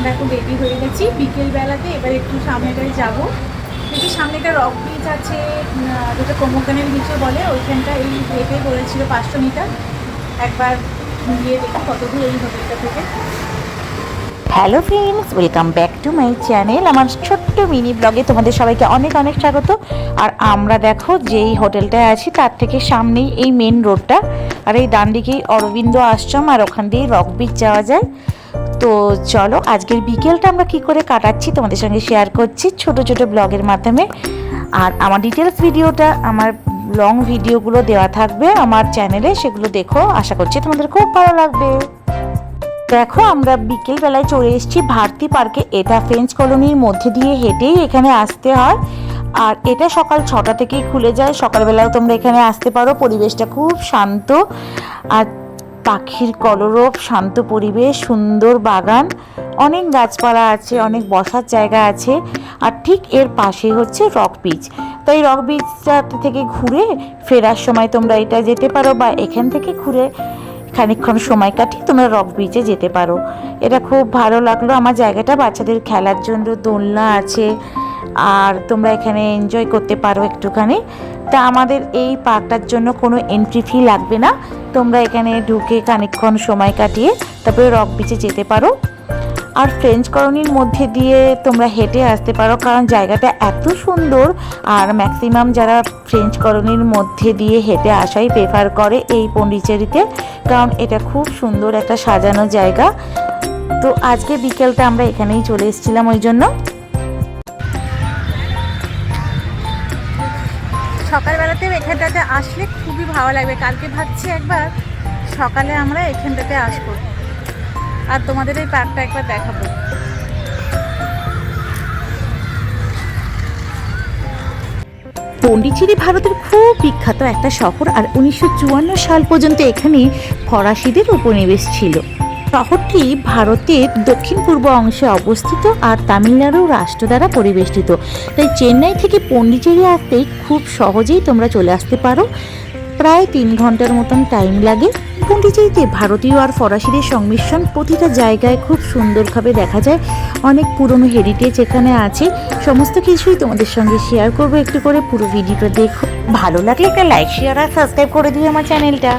আমরা এখন রেডি হয়ে গেছি। বিকেলবেলাতে এবার একটু সামনেটায় যাব। দেখি সামনেটা রক ব্রিজ আছে যেটা কোমোকানের বিচে বলে, ওইখানটা এই হেঁটে বলেছিল পাঁচশো মিটার। একবার গিয়ে দেখি কতদূর এই হোটেলটা থেকে। Hello friends welcome back to my channel আমার ছোট্ট মিনি ব্লগে তোমাদের সবাইকে অনেক অনেক স্বাগত। আর আমরা দেখো যেই হোটেলটায় আছি, তার থেকে সামনেই এই মেন রোডটা আর এই ডান দিকেই অরবিন্দ আশ্রম, আর ওখান দিয়েই রক বিচ যাওয়া যায়। তো চলো, আজকের বিকেলটা আমরা কি করে কাটাচ্ছি তোমাদের সঙ্গে শেয়ার করছি ছোট ছোট ব্লগের মাধ্যমে। আর আমার ডিটেলস ভিডিওটা আমার লং ভিডিওগুলো দেওয়া থাকবে আমার চ্যানেলে সেগুলো দেখো, আশা করছি তোমাদের খুব ভালো লাগবে। দেখো, আমরা বিকেল বেলায় চলে এসেছি ভারতী পার্কে। এটা ফ্রেঞ্চ কলোনির মধ্যে দিয়ে হেঁটেই এখানে আসতে হয়। আর এটা সকাল ছটা থেকেই খুলে যায়। সকালবেলাও তোমরা এখানে আসতে পারো, পরিবেশটা খুব শান্ত। আর পাখির কলরব, শান্ত পরিবেশ, সুন্দর বাগান। অনেক গাছপালা আছে, অনেক বসার জায়গা আছে। আর ঠিক এর পাশেই হচ্ছে রক বিচ। তো এই রক বিচটা থেকে ঘুরে ফেরার সময় তোমরা এটা যেতে পারো বা এখান থেকে ঘুরে খানিকক্ষণ সময় কাটিয়ে তোমরা রক বিচে যেতে পারো। এটা খুব ভালো লাগল। আমার জায়গাটা বাচ্চাদের খেলার জন্য দোলনা আছে। আর তোমরা এখানে এনজয় করতে পারো একটুখানি। তা আমাদের এই পার্কটার জন্য কোনো এন্ট্রি ফি লাগবে না। তোমরা এখানে ঢুকে খানিকক্ষণ সময় কাটিয়ে তারপরে রক বিচে যেতে পারো। আর ফ্রেঞ্চ কলোনির মধ্যে দিয়ে তোমরা হেঁটে আসতে পারো, কারণ জায়গাটা এত সুন্দর। আর ম্যাক্সিমাম যারা ফ্রেঞ্চ কলোনির মধ্যে দিয়ে হেঁটে আসাই প্রেফার করে এই পন্ডিচেরিতে, কারণ এটা খুব সুন্দর একটা সাজানো জায়গা। তো আজকে বিকেলটা আমরা এখানেই চলে এসেছিলাম ওই জন্য। সকালবেলাতেও এখানটাতে আসলে খুবই ভালো লাগবে। কালকে ভাবছি একবার সকালে আমরা এখানটাতে আসব। আর তোমাদের এই পার্কটা একবার দেখাবো। পন্ডিচেরি ভারতের খুব বিখ্যাত একটা শহর আর উনিশশো চুয়ান্ন সাল পর্যন্ত এখানে ফরাসিদের উপনিবেশ ছিল। শহরটি ভারতের দক্ষিণ পূর্ব অংশে অবস্থিত আর তামিলনাড়ু রাষ্ট্র দ্বারা পরিবেষ্টিত। তাই চেন্নাই থেকে পন্ডিচেরি আসতে খুব সহজেই তোমরা চলে আসতে পারো। প্রায় তিন ঘণ্টার মতন টাইম লাগে। পন্ডিচেরিতে ভারতীয় আর ফরাসিদের সংমিশ্রণ প্রতিটা জায়গায় খুব সুন্দরভাবে দেখা যায়। অনেক পুরনো হেরিটেজ এখানে আছে। সমস্ত কিছুই তোমাদের সঙ্গে শেয়ার করব। একটু করে পুরো ভিডিওটা দেখো। ভালো লাগলে একটা লাইক শেয়ার আর সাবস্ক্রাইব করে দিও আমার চ্যানেলটা